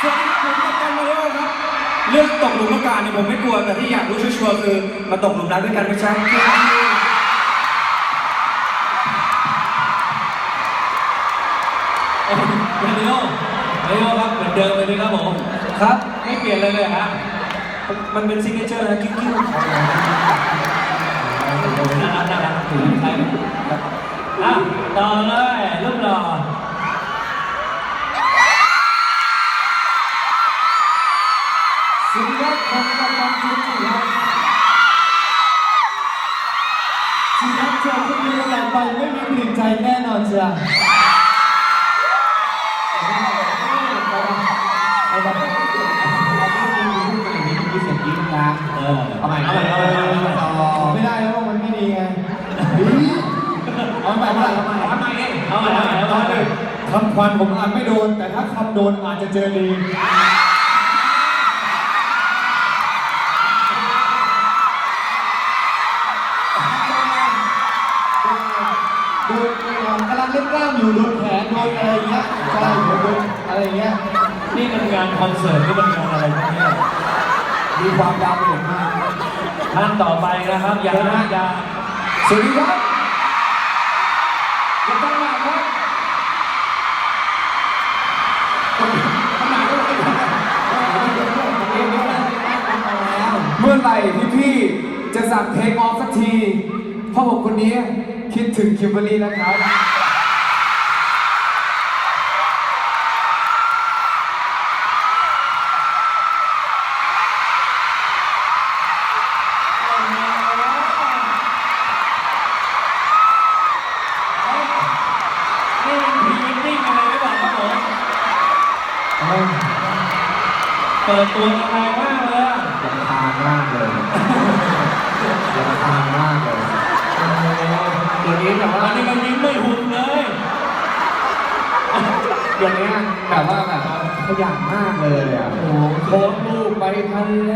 เรื่องตกหลุมรักกันเนี่ยผมไม่กลัวแต่ที่อยากรู้ชัวร์ๆคือมาตกหลุมรักด้วยกันไม่ใช่โอ้ยมาริโอมาริโอครับเหมือนเดิมเลยนะครับผมครับไม่เปลี่ยนเลยเลยฮะมันเป็นซิกเนเจอร์นะกิ๊กกิ๊กน่ารักน่ารักถือใช่ไหมอะต่อเลย สุดยอดของกำลังจุจิครับชีวิตเจอคุณมีอะไรไปไม่มีเปลี่ยนใจแน่นอนจ้ะเอาไปเออเอาใหม่เอาใหม่เอาใหม่เอาใหม่ไม่ได้แล้วมันไม่ดีไงเอาใหม่เอาใหม่เอาใหม่เอาใหม่เอาใหม่เอาใหม่เอาใหม่คำควันผมอาจไม่โดน แต่ถ้าคำโดนอาจจะเจอดี โดนกำลังเล่นกล้ามอยู่โดนแขนโดนอะไรเงี้ยใช่โดนอะไรเงี้ยนี่มันงานคอนเสิร์ตหรือมันงานอะไรพวกเนี้ยมีความดาวเด่นมากท่านต่อไปนะครับอย่านะอย่าสวัสดีครับยังตั้งหลักครับเมื่อไหร่พี่พี่ๆจะสั่งเทคออฟสักทีพราะผมคนนี้ คิดถึงคิมเบอร์รี่แล้วครับ นี่เป็นพรีเวดดิ้งอะไรหรือเปล่าครับผมเปิดตัวยังไงมากเลยอะลำคาญมากเลยลำคาญมากเลยเดี๋ยวนี้แบบว่า อันนี้มันยิ้มไม่หุบเลย เดี๋ยวนี้แบบว่าแบบขยันมากเลยอะโอ้โหโพสต์รูปไปทะเล